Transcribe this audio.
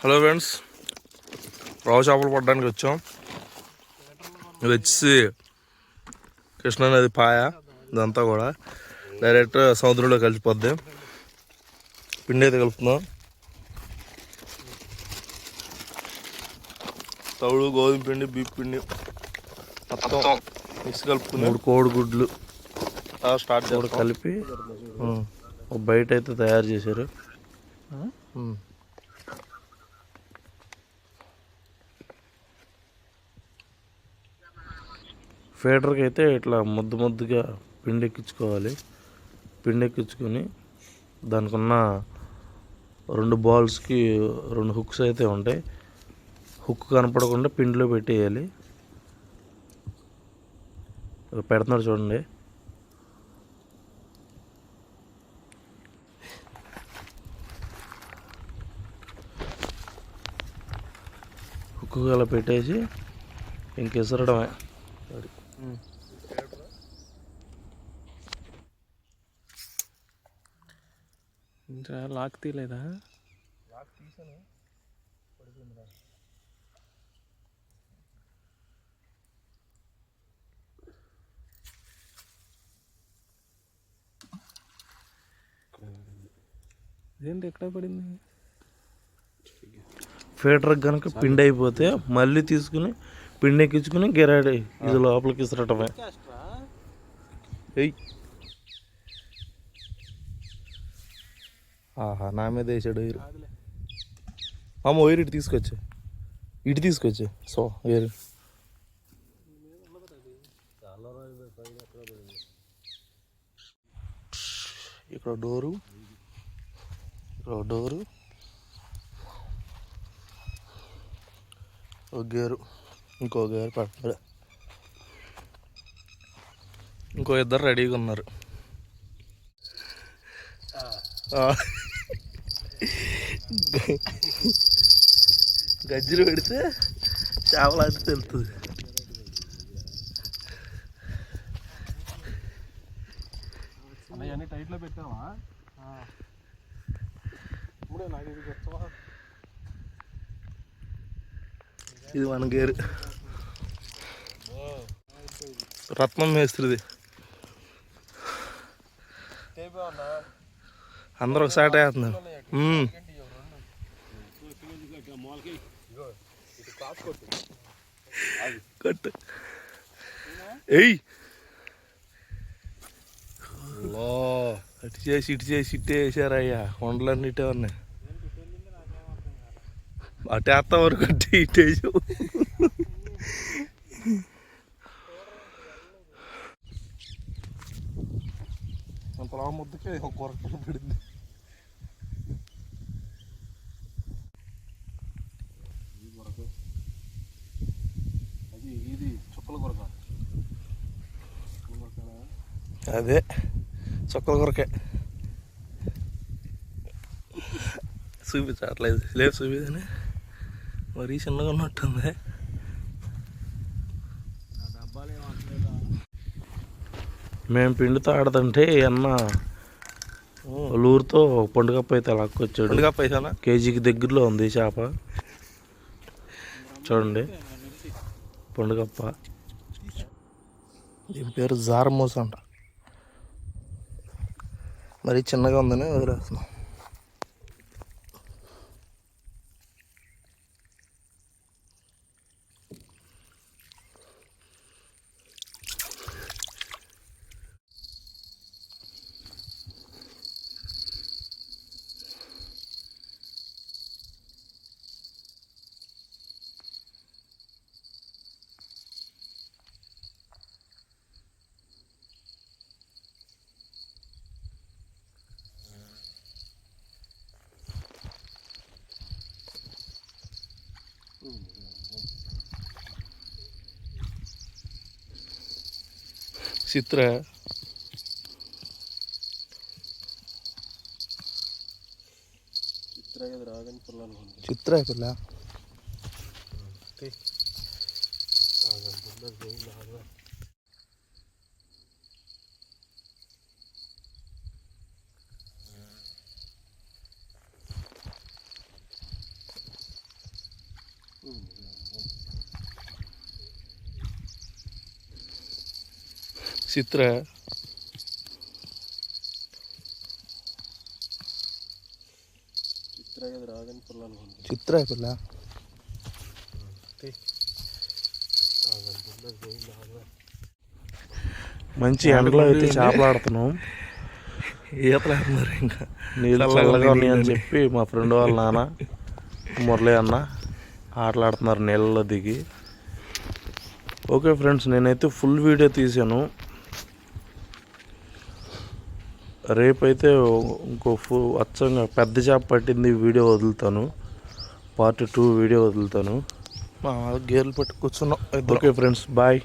Hello friends రావు చేపలు పడడానికి వచ్చాం. ఇది వచ్చి కృష్ణానది పాయ ఇదంతా కూడా. డైరెక్ట్ సముద్రంలో కలిసిపోద్ది. పిండి అయితే కలుపుతున్నాం తవుడు గోధుమ పిండి బీప్ పిండి. మొత్తం మిక్స్ కలుపుకుని మూడు కోడిగుడ్లు స్టార్ట్ కలిపి ఒక బయట అయితే తయారు చేశారు. ఫీడర్కి అయితే ఇట్లా ముద్దు ముద్దుగా పిండి ఎక్కించుకోవాలి పిండి ఎక్కించుకొని దానికి ఉన్న రెండు బాల్స్కి రెండు హుక్స్ అయితే ఉంటాయి. హుక్ కనపడకుండా పిండిలో పెట్టేయాలి. ఇక పెడుతున్నారు చూడండి. హుక్ అలా పెట్టేసి ఇంక విసరడమే ఇంకా లాక్ తీయలేదా ఇదేంటి ఎక్కడ పడింది? ఫీడర్ కనుక పిండి అయిపోతే మళ్ళీ తీసుకుని పిండి ఎక్కించుకుని గిరాడి ఇది లోపలికి ఇసరటమే. ఆహా నా మీద వేసాడు వైరు. అమ్మ వైరు ఇటు తీసుకొచ్చు. ఇటు తీసుకొచ్చే. సో వేరు. ఇక్కడ డోరు. ఇక్కడ డోరు. ఒక గేరు. ఇంకో గేరు పడతారు. ఇంకో ఇద్దరు రెడీగా ఉన్నారు. గజ్జలు పెడితే చేపలు అంటే తెలుస్తుంది. అన్నీ టైట్లో పెట్టావా? ఇప్పుడే నాకు ఇది వచ్చావా ఇది మన గేరు. రత్నం మేస్త్రిది. అందరూ ఒకసారి వేస్తున్నారు. కట్టు. ఎయ్ అటు చేసి ఇటు చేసి ఇట్టే వేసారయ్యా. కొండలన్నీ ఇటే ఉన్నాయి. అటు వేస్తా వరకు అట్టి ఇటు వేసావు అంతలా ముద్దకే ఒక కొరక పడింది. అది ఇది చుక్కల కొరక. అదే చొక్కల కొరకే. చూపించట్లేదు లేదు చూపిదని మరీ చిన్నగా ఉన్నట్టుంది. మేము పిండితో ఆడదంటే అన్న లూరుతో పండుగప్ప అయితే లాక్కొచ్చాడు పండుగప్ప అయినా కేజీకి దగ్గరలో ఉంది చేప. చూడండి. పండుగప్ప దీని పేరు జారమోస అంట మరి చిన్నగా ఉందని వదిలేస్తున్నాం. చిత్ర చిత్ర కదా రాగని పుల్ల చిత్ర. చిత్ర పుల్ల మంచి ఎండలో అయితే చేపలు ఆడుతున్నాం ఈతలేస్తున్నారు ఇంకా. నీళ్ళు చల్లగా ఉన్నాయని నీళ్ళు. చెప్పి మా ఫ్రెండ్ వాళ్ళ నాన్న మురళి అన్న ఆటలాడుతున్నారు నీళ్ళలో దిగి. ఓకే ఫ్రెండ్స్ నేనైతే ఫుల్ వీడియో తీసాను రేపైతే ఇంకో ఫు అచ్చంగా పెద్ద చేప పట్టింది వీడియో వదులుతాను. పార్ట్ టూ వీడియో వదులుతాను. గేర్లు పెట్టి కూర్చున్నాం. Okay friends bye.